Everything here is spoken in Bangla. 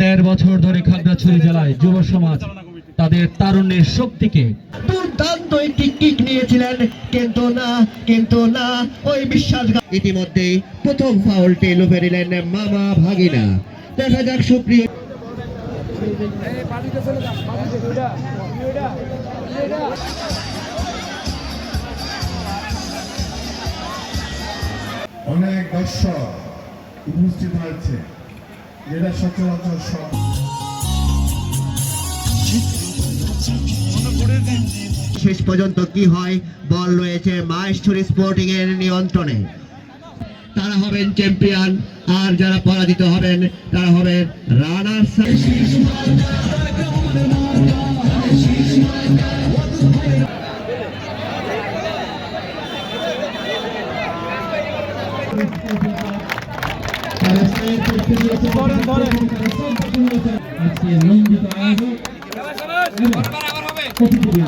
দেড় বছর ধরে খাগড়াছড়ি জেলায় যুব সমাজ তাদের তারুণ্যের শক্তিকে দুর্দান্ত একটি কিক নিয়েছিলেন। কিন্তু না কিন্তু না ওই বিশ্বাস ইতিমধ্যে প্রথম ফাউলটি লুপে নিলেন মামা ভাগিনা। দেখা যাক সুপ্রিয় অনেক দর্শক উপস্থিত হয়েছে। সচরাচর সব শেষ পর্যন্ত কি হয়? বল রয়েছে মাহেশ্বরী স্পোর্টিং এর নিয়ন্ত্রণে। তারা হবেন চ্যাম্পিয়ন আর যারা পরাজিত হবেন, তারা হবেন নন্দিত আয়োজক। এবং প্রতিযোগী